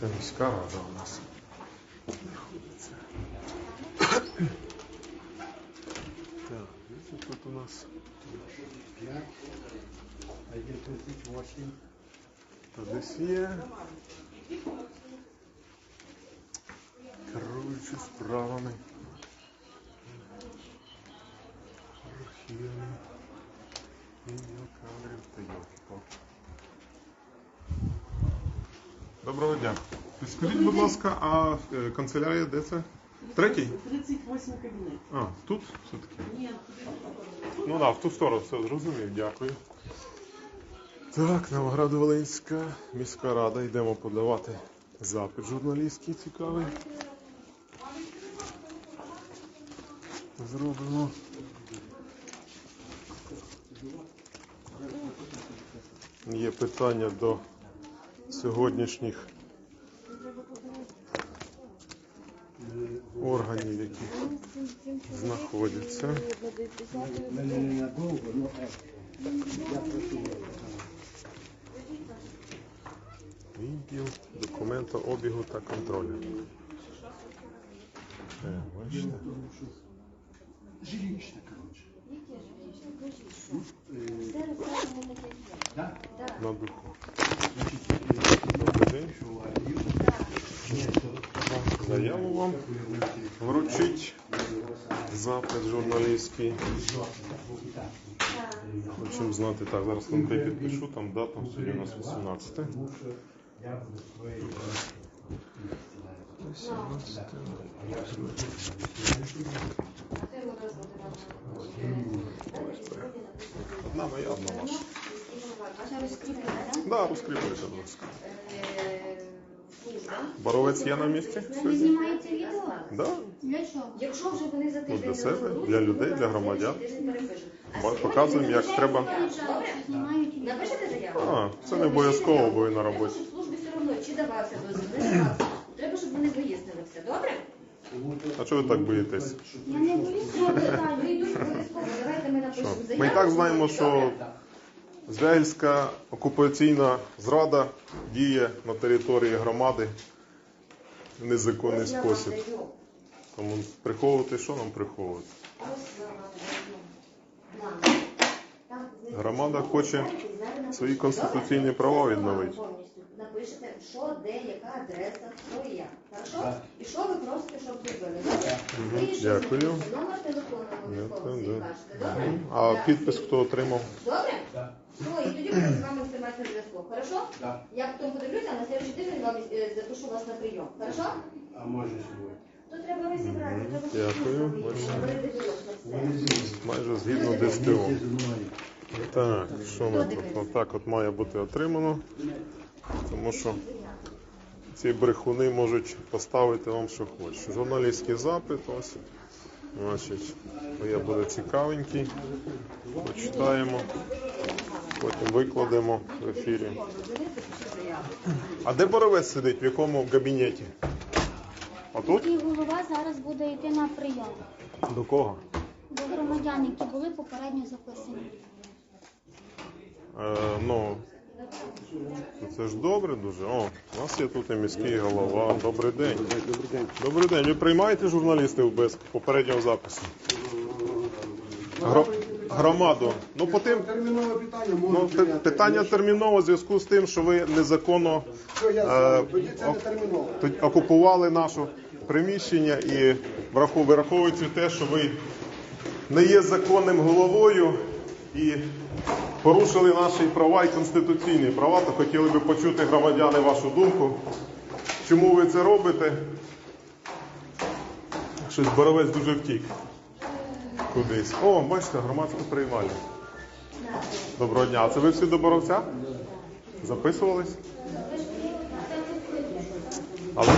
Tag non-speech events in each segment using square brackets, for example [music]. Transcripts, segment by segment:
Звягільська міська рада у нас знаходиться. Так, і тут у нас 5, а є 38. та десь є. Керуючи справами. Архівами. Відділ кадрів та йолки-палки. Доброго дня. Скажіть, будь ласка, а е, канцелярія де це? Третій? 38 кабінет. А, тут все-таки. Ні, Ну так, в ту сторону все зрозумів, дякую. Так, Новоград-Волинська міська рада. Йдемо подавати запит журналістський цікавий. Зробимо. Є питання до сьогоднішніх органів, які знаходяться. Відділ документообігу та контролю. Е, бачите? Жилищно, коротше. На духу. Заяву вам вручить запит журналістський. Хочемо знати, так, зараз вам підпишу, там дата, сьогодні у нас 18. Тому що я буду своєю. 18. Одна моя, одна ваша. Ваша розкріплена, так? Да, розкріпуйте, будь ласка. Боровець є на місці Ви сьогодні? знімаєте відео? Да. Для чого? Якщо вже вони за тиждень для себе, розберуться, для людей, для громадян. тиждень перепишемо. А Ба- сьогодні показуємо, як треба. Добре? Напишете заяву? А, це не обов'язково, бо ви на роботі. Треба, щоб службі все одно, чи давався дозвіл, не давався. Треба, щоб вони вияснили все. Добре? А чого ви так боїтесь? Я не боюся, я питаю. Ви йдуть обов'язково. Давайте ми напишемо Що? заяву. Ми і так знаємо, що Звягільська окупаційна зрада діє на території громади в незаконний спосіб. Тому приховувати, що нам приховувати? Громада хоче свої конституційні права відновити. Напишете, що, де, яка адреса, хто і як. Хорошо? І що ви просите, щоб зробили? Ще дякую. Номер телефону обов'язково всі кажете. Добре? А підпис хто отримав? Добре? Ну, і тоді будемо з вами тримати на зв'язку. Хорошо? Так. Я потім подивлюся, а на слідчий тиждень вам е, запишу вас на прийом. Хорошо? А може сьогодні. То треба розібрати, Мгм. треба Дякую. говорити все. Майже згідно мною. Так, що ми тут? Отак от має бути отримано. Тому що ці брехуни можуть поставити вам, що хочуть. Журналістський запит, ось. Значить, я буде цікавенький. Почитаємо, потім викладемо в ефірі. А де боровець сидить? В якому кабінеті? А тут? І голова зараз буде йти на прийом До кого? до громадян, які були попередньо записані. Е, ну, це ж добре дуже. О, у нас є тут і міський голова. Добрий день. Добрий день. Добрий день. Ви приймаєте журналістів без попереднього запису? Гро- Громаду. Ну, по тим, Термінове питання ну, можу прийняти. питання терміново в зв'язку з тим, що ви незаконно Що я е, знаю? Тоді це не ок- терміново. тут окупували наше приміщення і врахов- враховуючи те, що ви не є законним головою і порушили наші права і конституційні права, то хотіли би почути громадяни вашу думку. Чому ви це робите? Щось боровець дуже втік. Кудись. О, бачите, громадська приймальня. Доброго дня. А це ви всі до боровця? Записувались? Але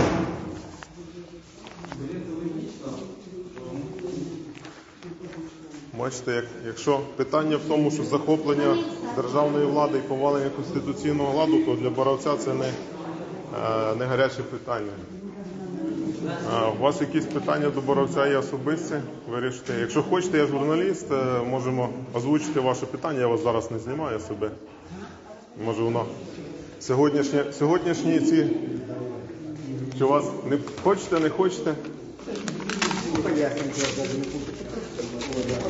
Бачите, як, якщо питання в тому, що захоплення державної влади і повалення конституційного ладу, то для боровця це не, е, не гаряче питання. У вас якісь питання до боровця є особисті? Вирішите. Якщо хочете, я журналіст, е, можемо озвучити ваше питання. Я вас зараз не знімаю себе. Може воно Сьогоднішні, сьогоднішні ці. Чи вас не хочете, не хочете? Пояснюю, я даже не буду. Так.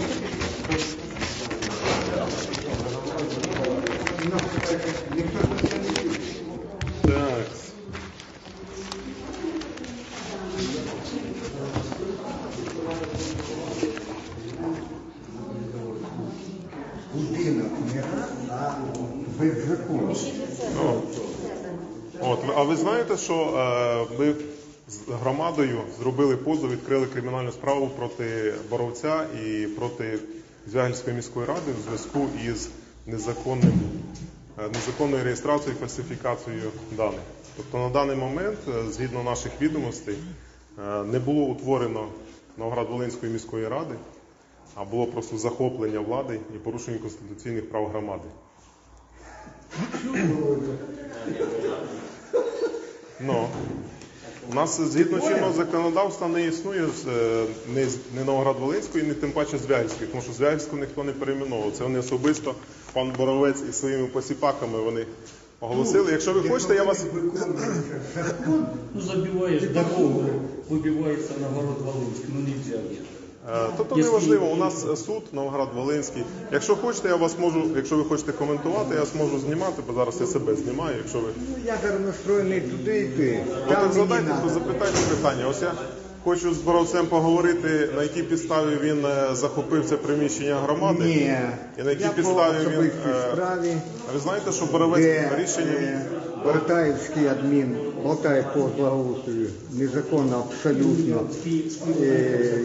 Раз, а без закону. Ну, От, а ви знаєте, що е, ми з громадою зробили позов, відкрили кримінальну справу проти Боровця і проти Звягельської міської ради в зв'язку із незаконним, е, незаконною реєстрацією і фальсифікацією даних. Тобто на даний момент, е, згідно наших відомостей, е, не було утворено Новоград-Волинської міської ради, а було просто захоплення влади і порушення конституційних прав громади. Ну, у нас згідно чинного законодавства не існує е, не, не Новоград-Волинської, ні тим паче Звягільської, тому що Звягільську ніхто не перейменовував. Це вони особисто, пан Боровець із своїми посіпаками вони оголосили. Якщо ви хочете, я вас. Ну, забиваєш дорогу, на город Волинський. ну не Е, Тобто неважливо, у нас е, суд Новоград-Волинський. Якщо хочете, я вас можу, якщо ви хочете коментувати, я вас можу знімати, бо зараз я себе знімаю. Якщо ви Ну, я зараз настроєний туди йти. Ну Там так мені задайте, надо. запитайте питання. Ось я хочу з Боровцем поговорити, на якій підставі він е, захопив це приміщення громади. Ні. І на якій я по підставі він, особистій е, справі, А ви знаєте, що Боровець де рішення е, Бортаївський адмін, Болтаїв по благоустрою, незаконно абсолютно е,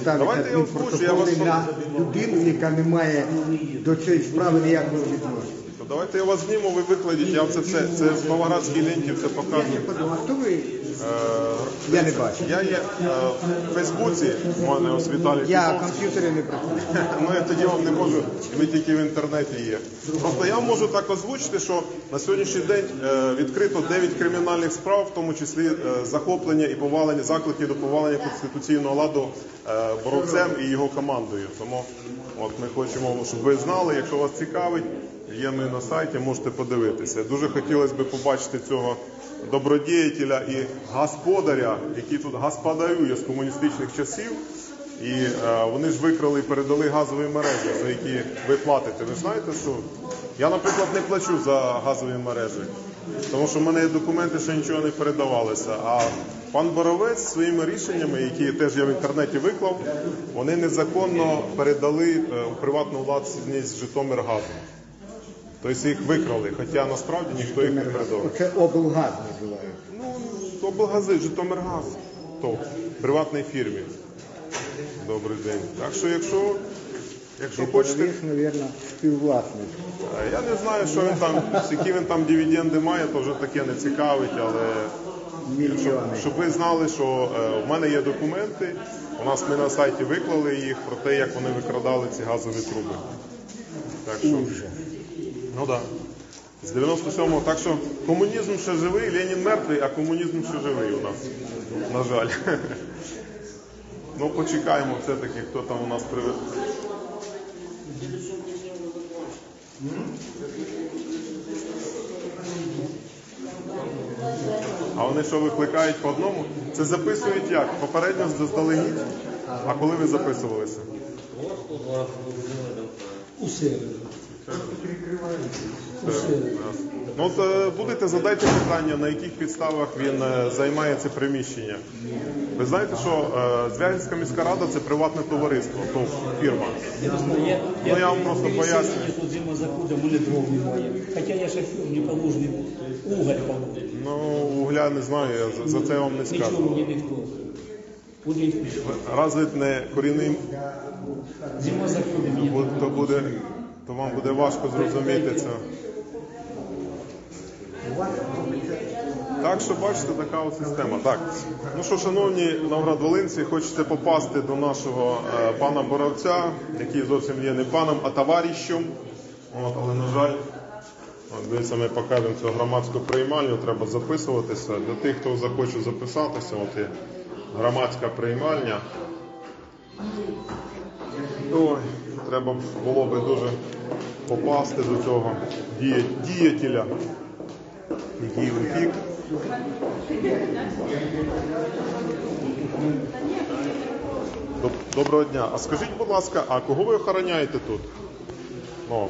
ставить адмінпротоколи на людину, яка не має до цієї справи ніякого відношення. Давайте я вас зніму, ви викладіть. Я це все це в Новоградській ленті все Я показую. подумав, хто ви? Е, Я не бачу. Я є е, в Фейсбуці, у мене ось Віталій Я комп'ютери не працюю. [laughs] Ну я тоді вам не можу, ви тільки в інтернеті є. Просто я можу так озвучити, що на сьогоднішній день е, відкрито 9 кримінальних справ, в тому числі е, захоплення і повалення заклики до повалення конституційного ладу е, боровцем і його командою. Тому от ми хочемо, щоб ви знали, якщо вас цікавить, є ми на сайті, можете подивитися. Дуже хотілося б побачити цього добродіятеля і господаря, який тут господарює з комуністичних часів. І е, вони ж викрали і передали газові мережі, за які ви платите. Ви знаєте, що я, наприклад, не плачу за газові мережі, тому що в мене є документи, що нічого не передавалося. А пан Боровець своїми рішеннями, які теж я в інтернеті виклав, вони незаконно передали е, у приватну власність Житомиргазу. Тобто їх викрали, хоча насправді ніхто їх не передав. Це облгаз називають. Ну, облгази, Житомиргаз, то в приватній фірмі. Добрий день. Так що, якщо, якщо І хочете, мабуть, співвласник. Е, я не знаю, що він там, які він там дивіденди має, то вже таке не цікавить, але Мільйони. щоб ви знали, що е, в мене є документи, у нас ми на сайті виклали їх про те, як вони викрадали ці газові труби. Так що, ну так. Да. З 97-го. Так що комунізм ще живий, Ленін мертвий, а комунізм ще живий у нас. На жаль. [laughs] Ну, почекаємо все-таки, хто там у нас приведе. А вони що викликають по одному? Це записують як? Попередньо заздалегідь? А коли ви записувалися? Усе. Ну е, будете задайте питання, на яких підставах він е, займає це приміщення. Ви знаєте, що е, Звягільська міська рада це приватне товариство, то фірма. Ну, я вам просто поясню. Тут зима захода, мене дров немає. Хоча я шофер, мені положений уголь положений. Ну, угля не знаю, я за, це вам не Нічого скажу. мені ніхто. Буде Разве не корінним, зима заходить, мені то буде, то вам буде важко зрозуміти це. Так що бачите, така от система. Так, ну що, шановні новград-волинці, хочете попасти до нашого е, пана Боровця, який зовсім є не паном, а товаришем. От, але на жаль, от, дивіться, ми покажемо цю громадську приймальню, треба записуватися. Для тих, хто захоче записатися, от є громадська приймальня. Ой, треба було би дуже попасти до цього діятеля. Який утік. Доброго дня. А скажіть, будь ласка, а кого ви охороняєте тут? Ну,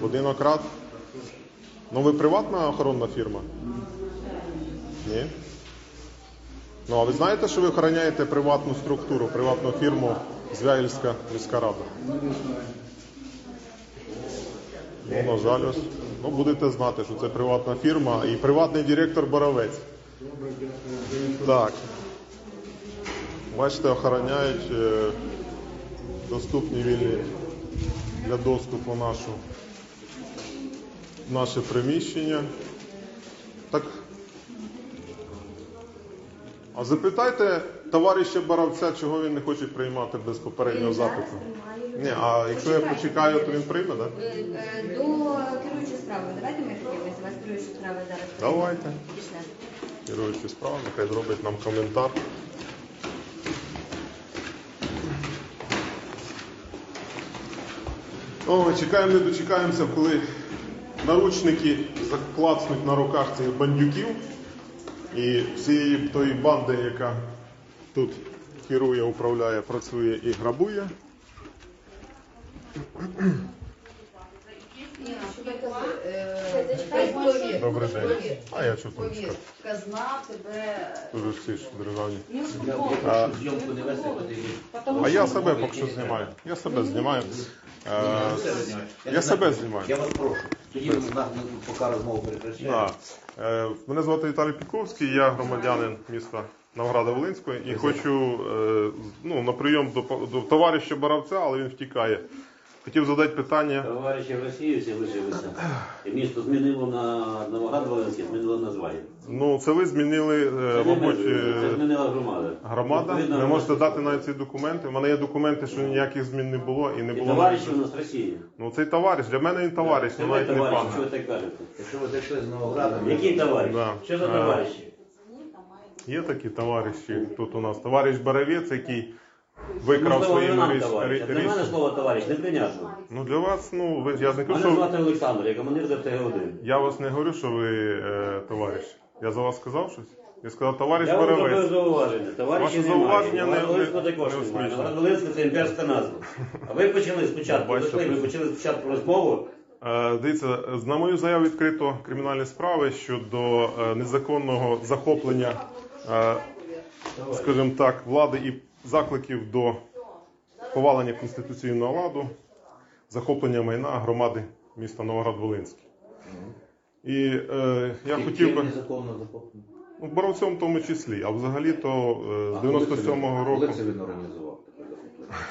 будинок рад. Ну, ви приватна охоронна фірма? Ні. Ну, а ви знаєте, що ви охороняєте приватну структуру, приватну фірму Звягільська міська рада? Ну, на жаль. Ну, будете знати, що це приватна фірма і приватний директор Боровець. Так. Бачите, охороняють е, доступні вільні для доступу нашу, наше приміщення. Так. А запитайте товариша Боровця, чого він не хоче приймати без попереднього запиту. Ні, а якщо я почекаю, то він прийме, так? Е, е, До керуючої справи. Давайте ми подивимося. Вас керуючі справи зараз. Давайте. Пішли. Керуючи справу, нехай зробить нам коментар. О, чекаємо, не дочекаємося, коли наручники заклацнуть на руках цих бандюків і всієї тої банди, яка тут керує, управляє, працює і грабує. Добрий день. А я чого там скажу? Казна тебе Дуже всі ж державні. А- не вести, потрібно. А я себе поки що знімаю. Я себе знімаю. Я себе знімаю. Я вас прошу. Тоді ми поки розмову перекращаємо. Е, Мене звати Віталій Піковський, я громадянин міста Новграда Волинського і хочу е, ну, на прийом до, до товариша Боровця, але він втікає. Хотів задати питання. Товариші в Росії всі лишилися. І місто змінило на Новоград Волинський, змінило названня. Ну, це ви змінили, е, Це мабуть, це е, змінила громада. громада. Відповідно, Ви можете дати навіть ці документи. У мене є документи, що ніяких змін не було і не І було. товариші у нас Росії. Ну, цей товариш, для мене він товариш, Це ну ви навіть не товариші, пан. що ви так кажете? Якщо ви зайшли з Новоградом, Який товариш? Да. Що за товариші? Є такі товариші. Тут у нас товариш Боровець, який викрав Можливо, ви своїми нам річ. товариш. А Для мене слово товариш неприйнятно. Ну для вас, ну ви я ж не кажу, Мене що звати Олександр, я командир ЗТГ-1. я вас не говорю, що ви е, товариш. Я за вас сказав щось? Я сказав, товариш Я вам зробив Боровець. зауваження. Товариші Ваше немає. зауваження не- також не немає. успішно. Новоград це імперська назва. А ви почали спочатку, Бачите, зайшли, ви почали спочатку розмову. Е, Дивіться, на мою заяву відкрито кримінальні справи щодо е, незаконного захоплення, е, скажімо так, влади і закликів до повалення конституційного ладу, захоплення майна громади міста Новоград-Волинський. І е, я хотів би. незаконно захоплено? Ну, боровцем в тому числі, а взагалі то е, з 97-го року. Коли це він організував?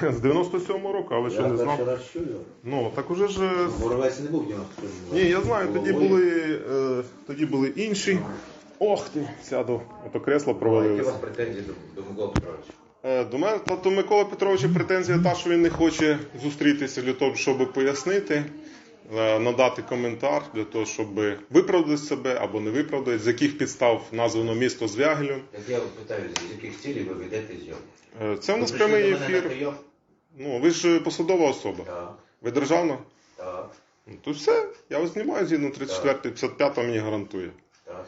[laughs] З 97-го року, але ще Я не перший знав. раз чую. Ну, так уже ж. е, Боровець не був в 97 Ні, я знаю, тоді були, е, тоді були інші. Ох ти, сяду, ото кресло Які у провалилося. вас претензії до, до Миколи Петровича? Е, До мене до Миколи Петровича претензія та, що він не хоче зустрітися для того, щоб пояснити, е, надати коментар для того, щоб виправдати себе або не виправдати, з яких підстав названо місто Звягелем. Так я питаю, з яких цілей ви ведете зйомку? Е, Це у нас Ви прямий на ефір. Ну, ви ж посадова особа. Так, Ви державна? так, Ну, то все, я вас знімаю згідно 34 55 мені гарантує. так.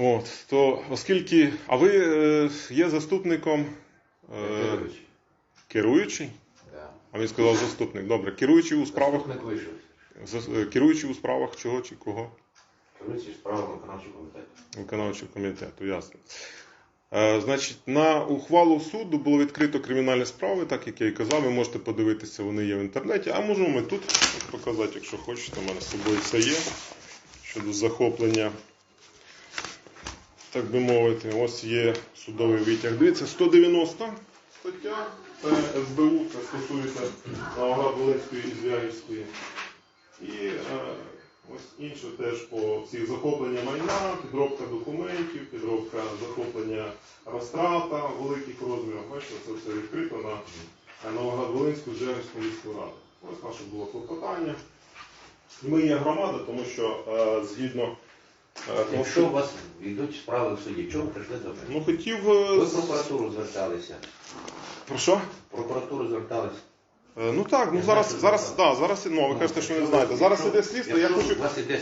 От, то оскільки. А ви е, є заступником е, Петрович. керуючий? Да. А він сказав заступник. Добре, керуючий у справах. Заступник вийшов. за- е, Керуючий у справах чого чи кого? Керуючий справами виконавчого комітету. Виконавчого комітету, ясно. Е, значить, на ухвалу суду було відкрито кримінальні справи, так як я і казав, ви можете подивитися, вони є в інтернеті, а можемо ми тут показати, якщо хочете, у мене з собою все є щодо захоплення, так би мовити, ось є судовий витяг. Дивіться, 190 стаття, це СБУ, це стосується Новоград-Волинської і Звягільської. І е, ось інше теж по всіх захоплення майна, підробка документів, підробка захоплення розтрата великих розмірів. Бачите, це все відкрито на е, Новоград-Волинську Звягільську міську раду. Ось наше було клопотання. Ми є громада, тому що е, згідно. Тому Якщо у що, вас йдуть справи в суді, чому прийшли до мене? ну хотів. е, Ви в прокуратуру зверталися. Про що? В прокуратуру зверталися. Е, Ну так, ну зараз, зараз, да, зараз, ну, ви кажете, що не знаєте. Зараз іде слідство, я хочу,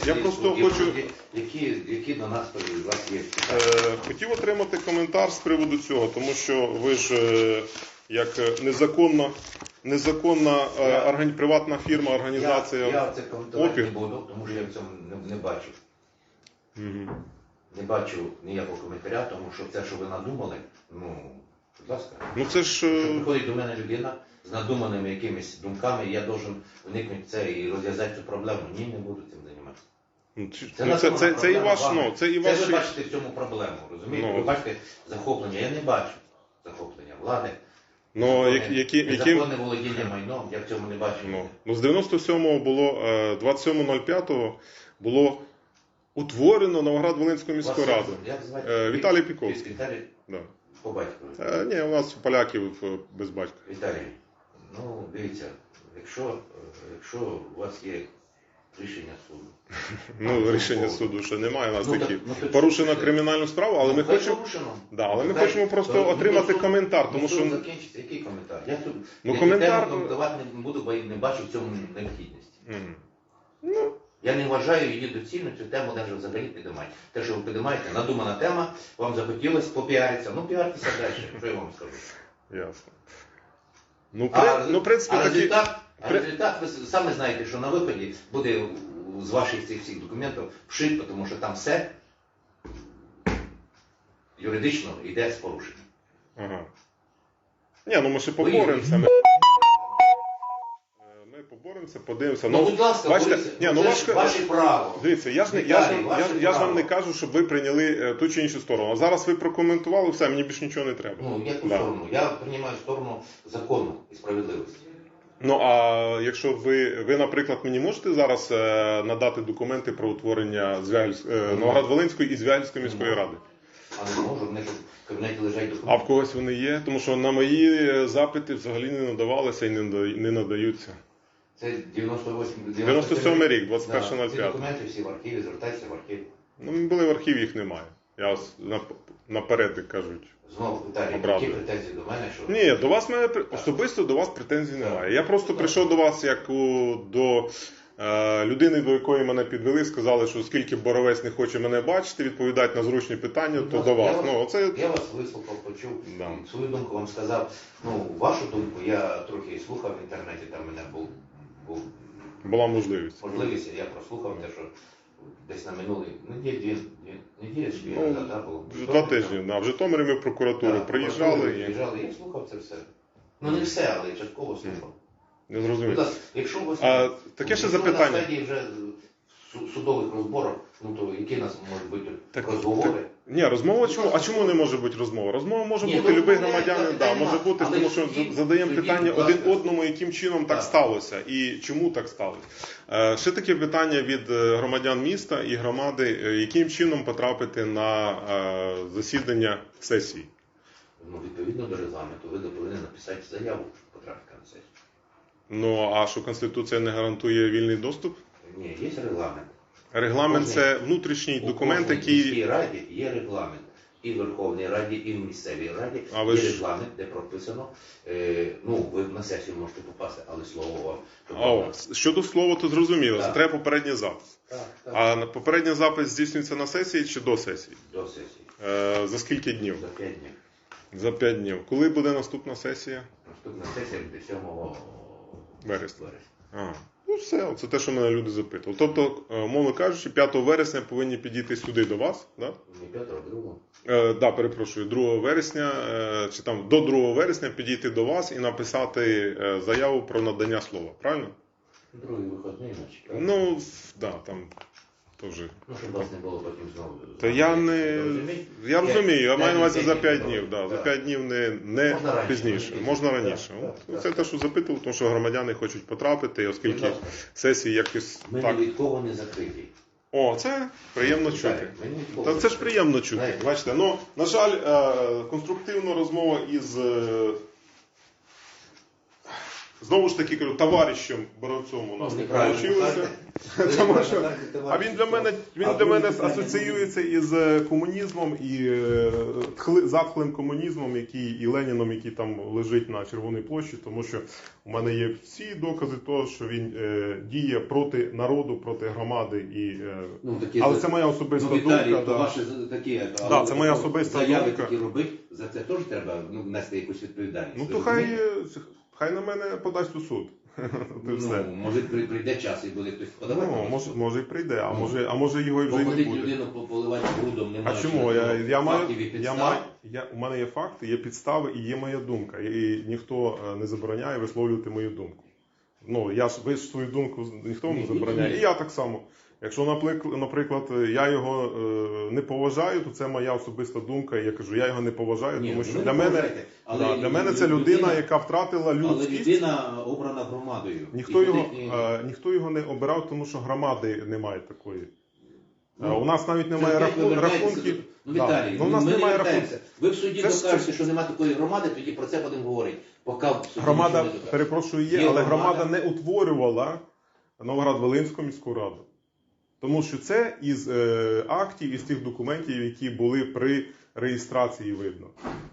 я просто хочу, Які, які до нас у вас є? е, хотів отримати коментар з приводу цього, тому що ви ж е, як е, незаконна, незаконна е, органі- приватна фірма, організація. Я, я це коментувати опір. не буду, тому що я в цьому не, не бачу. Не бачу ніякого коментаря, тому що те, що ви надумали, ну, будь ласка. Ну це ж. Е, приходить до мене людина з надуманими якимись думками, я должен уникнути це і розв'язати цю проблему. Ні, не буду цим займатися. ну, Це, ну, Це, це, це і ваш, ну, це і Це ви бачите в цьому проблему, розумієте? Ну. Ви бачите захоплення. Я не бачу захоплення влади. Ну, які, які, яким, незаконне володіння майном, я в цьому не бачу. Ну, ну з 97-го було, е, 27.05 було утворено Новоград-Волинську міську як- раду. Як звати? Е, Віталій Піковський. Віталій Да. по батькові. Е, ні, у нас поляків е, без батька. Віталій, ну дивіться, якщо, е, якщо у вас є рішення суду. [laughs] Ну, рішення суду ще немає. У нас Ну, так, такі ну, так порушено кримінальну справу, але Ну, ми хай хочемо. порушено. Да, але ми Хай- хочемо просто то- ну, отримати то суд- коментар, тому ну, що- суд закінчиться. Який коментар? Я тут Ну, я коментар- коментувати не буду, бо я не бачу в цьому необхідності. Мгм. Я не вважаю її доцільно цю тему навіть взагалі підіймати. Те, що ви підіймаєте, надумана тема, вам захотілося попіаритися. Ну, піартеся далі, що я вам скажу. Ясно. Ну, при, А, ну, в принципі, а такі. результат, а при- результат, ви самі знаєте, що на виході буде з ваших цих всіх документів вшит, тому що там все юридично йде з порушенням. Ага. Ні, ну ми ще поборемося. Поборемося, подивимося. Ну, будь ласка, бачите, боріться. ні, Ну, ну це важко. ж ваше право. Дивіться, я ж не я ж, Віталій, я, ваше я ж вам не кажу, щоб ви прийняли е, ту чи іншу сторону. А зараз ви прокоментували все, мені більше нічого не треба. Ну, яку Да. сторону? Я приймаю сторону закону і справедливості. Ну а якщо ви, ви, наприклад, мені можете зараз е, надати документи про утворення Звягільськ- е, Ну. Новоград-Волинської і Звягільської міської Ну. ради? А не можу, в мене ж в кабінеті лежать А документи. в когось вони є? Тому що на мої е, запити взагалі не надавалися і не, нада- не надаються. Це 98 97 рік, Да, 21.05. Ці документи всі в архіві, звертайтеся в архів. Ну, ми були в архіві, їх немає. Я наперед як кажуть. Знову питання, які претензії до мене, що Ні, до вас мене при- особисто до вас претензій немає. Я просто прийшов до вас як у, до е, людини, до якої мене підвели, сказали, що оскільки Боровець не хоче мене бачити, відповідати на зручні питання, то ласка, до вас. я Ну, оце Я вас вислухав, почув, Да. свою думку вам сказав. Ну, вашу думку я трохи слухав в інтернеті, там мене був, був була можливість. можливість, я прослухав те, що десь на минулий неділі, неділі чи дві Ну, назад, да, було. Два тижні. Да. В Житомирі ми в прокуратуру Так, приїжджали і приїжджали, я слухав це все. Ну не все, але частково слухав. не Будь зрозумів. якщо ви А, таке ще запитання. на стадії вже су- судових розборів, ну то які нас можуть бути Так, розговори? Ні, розмова чому? А чому не може бути розмова? Розмова може Ні, бути ну, любий громадянин, да, може бути, Але тому що судді- задаємо судді, питання будь один ласка. одному, яким чином так Так. сталося і чому так сталося. Е, Ще таке питання від е, громадян міста і громади, е, яким чином потрапити на е, засідання сесії. Ну, відповідно до регламенту, ви повинні написати заяву, щоб потрапити на сесію. Ну а що Конституція не гарантує вільний доступ? Ні, є регламент. Регламент це внутрішній У документ, кожній який міській раді є регламент. І в Верховній Раді, і в місцевій раді А ви є ж- регламент, де прописано. Е, ну, ви на сесію можете попасти, але слово вам. щоб вам- о, щодо слова, то зрозуміло. Це Так. треба попередній запис. Так, так. А на- попередній запис здійснюється на сесії чи до сесії? До сесії. Е, За скільки днів? За 5 днів. За 5 днів. Коли буде наступна сесія? Наступна сесія буде 7 Вересня. вересня. А, ну все, це те, що мене люди запитували. Тобто, мовно кажучи, 5 вересня повинні підійти сюди до вас, да? Не 5, а 2. Е, да, перепрошую, 2 вересня, е, чи там до 2 вересня підійти до вас і написати е, заяву про надання слова, правильно? Другий вихідний, наче. Ну, да, там теж. Ну, щоб вас не було потім знову. Та я не. Розумієте? Я розумію, я маю на увазі за 5 п'ять днів, да, за 5 днів не, не Можна раніше, пізніше, раніше. можна раніше. так, От, так, Це так. те, що запитував, тому що громадяни хочуть потрапити, і Будь оскільки ласка. сесії якось Ми так. ні від кого не закриті. О, це приємно чути. Ми ні від кого Та це ж приємно чути. Знаєте. Бачите, ну на жаль, е, конструктивна розмова із е, знову ж таки кажу, товаришем Боровцом у нас не вийшло. [laughs] Тому що, а він для мене він для мене асоціюється із е, комунізмом і е, затхлим комунізмом, який і Леніном, який там лежить на Червоній площі, тому що у мене є всі докази того, що він е, діє проти народу, проти громади і. е, Ну, такі, але це моя особиста ну, думка. то Да. ваші такі, але Да, це моя особиста заяви думка. такі робити, за це теж треба ну, нести якусь відповідальність. Ну то хай, е, хай на мене подасть у суд. [laughs] Це все. Ну, може прийде час і буде хтось подавати. Ну, може, може і прийде, а Ну. може, а може його і вже й не Походить буде. людину поливати брудом, А немає. чому? Я, я маю, я маю, я, у мене є факти, є підстави і є моя думка. І ніхто е, не забороняє висловлювати мою думку. Ну, я ж ви ж свою думку ніхто не Ні, забороняє. ні. І я так само. Якщо, наприклад, я його е, не поважаю, то це моя особиста думка. Я кажу, я його не поважаю, Ні, тому що для мене, але да, для мене це людина- людина, яка втратила Але людина обрана громадою. Ніхто І його, туди- е, ніхто його не обирав, тому що громади немає такої. Е, Ну, у нас навіть немає Це раху- рахунків. Ну, Да. Ну, у нас ми немає не рахунків. Ви в суді Це докажете, що немає такої громади, тоді про це будемо говорити. Поки в суді Громада, перепрошую, є, Є але громада. громада не утворювала Новоград-Волинську міську раду. Тому що це із е, актів, із тих документів, які були при реєстрації видно.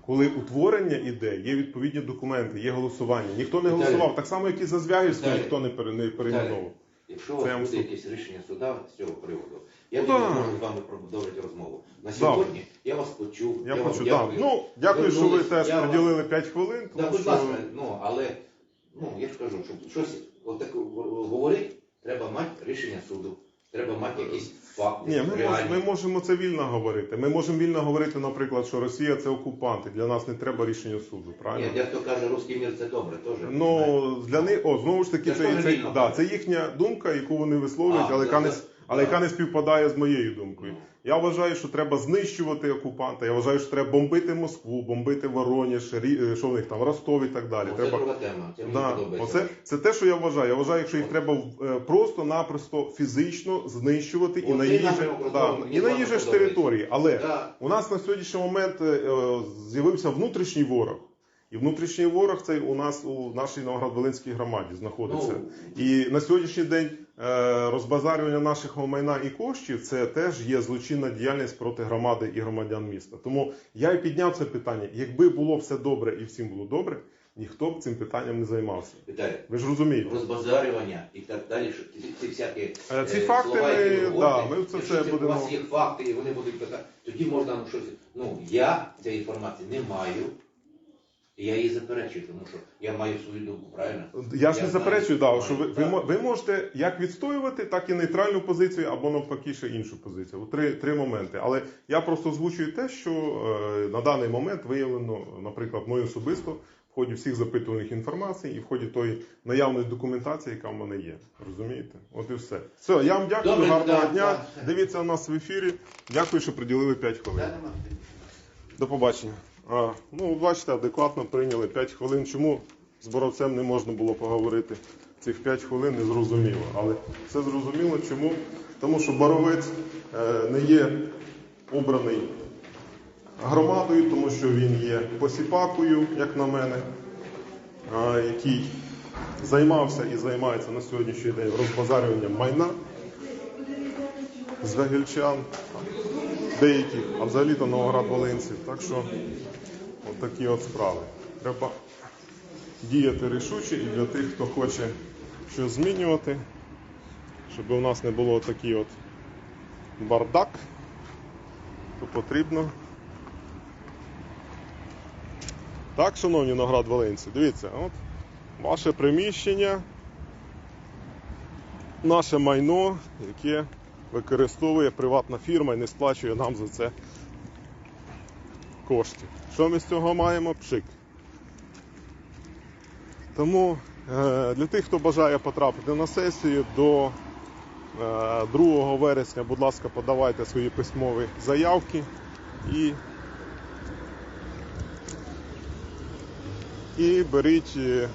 Коли утворення іде, є відповідні документи, є голосування. Ніхто не Віталій. голосував, так само, як і за Звягільську Віталій. ніхто не, пере, не перейменовував. Якщо у Це вас я вам буде суд. якесь рішення суда з цього приводу, я Ну, тоді да. з вами продовжити розмову. На сьогодні я вас почув. Я вам хочу, да. дякую. Ну, дякую, що ви теж Я вам- приділили 5 хвилин. Да, Тому будь що... ласка, ну, але ну, я ж кажу, щоб щось отак говорити, треба мати рішення суду, треба мати якісь факти. Ні, ми, мож, реальні. ми можемо це вільно говорити. Ми можемо вільно говорити, наприклад, що Росія це окупанти. Для нас не треба рішення суду, Ні, дехто каже, русський мір це добре, теж. Ну для них, о, знову ж таки, Це це, це, да, це їхня думка, яку вони висловлюють, А, але, яка не, але яка не співпадає з моєю думкою. Ну. Я вважаю, що треба знищувати окупанта. Я вважаю, що треба бомбити Москву, бомбити Воронеж, Рі- е, що в них там, Ростов і так далі. Ну, Це треба друга тема. Це Да, оце, це те, що я вважаю. Я вважаю, якщо їх треба е, просто-напросто фізично знищувати і Оцей на її да, і на мені ж території. Але Да. у нас на сьогоднішній момент е, з'явився внутрішній ворог. І внутрішній ворог цей у нас у нашій Новоград-Волинській громаді знаходиться. Ну. І на сьогоднішній день розбазарювання нашого майна і коштів це теж є злочинна діяльність проти громади і громадян міста. Тому я і підняв це питання. Якби було все добре і всім було добре, ніхто б цим питанням не займався. Віталій, Ви ж розумієте? розбазарювання і так далі, що ці, ці всякі Е, ці е, факти слова, ми- які ви да, ми це якщо все це будемо- у вас є факти, і вони будуть питати, тоді можна ну, щось. Ну, я цієї інформації не маю, я її заперечую, тому що я маю свою думку, правильно? Я ж не знаю, заперечую, да, що ви, ви, ви можете як відстоювати, так і нейтральну позицію, або навпаки ще іншу позицію. От Три, три моменти. Але я просто озвучую те, що е, на даний момент виявлено, наприклад, мною особисто в ході всіх запитуваних інформацій і в ході тої наявної документації, яка в мене є. Розумієте? От і все. Все, я вам дякую, Добре, гарного да, дня. да. Дивіться у нас в ефірі. Дякую, що приділили 5 хвилин. Нема. До побачення. Ну, бачите, адекватно прийняли 5 хвилин. Чому з боровцем не можна було поговорити цих 5 хвилин, не зрозуміло. Але все зрозуміло. Чому? Тому що боровець е, не є обраний громадою, тому що він є посіпакою, як на мене, який займався і займається на сьогоднішній день розбазарюванням майна з вегельчан деяких, а взагалі-то Новоград-Волинців. Так що от такі от справи. Треба діяти рішуче і для тих, хто хоче щось змінювати, щоб у нас не було такий от бардак, то потрібно. Так, шановні Новоград-Волинці, дивіться, от ваше приміщення, наше майно, яке використовує приватна фірма і не сплачує нам за це коштів. Що ми з цього маємо? Пшик. Тому е, для тих, хто бажає потрапити на сесію до е, 2 вересня, будь ласка, подавайте свої письмові заявки і, і беріть, е,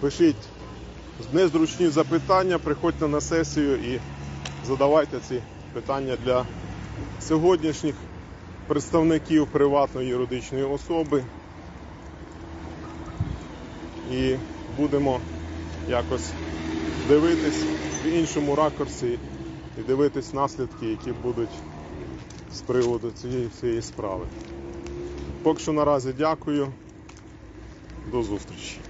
пишіть незручні запитання, приходьте на сесію і задавайте ці питання для сьогоднішніх представників приватної юридичної особи. І будемо якось дивитись в іншому ракурсі і дивитись наслідки, які будуть з приводу цієї всієї справи. Поки що наразі дякую. До зустрічі.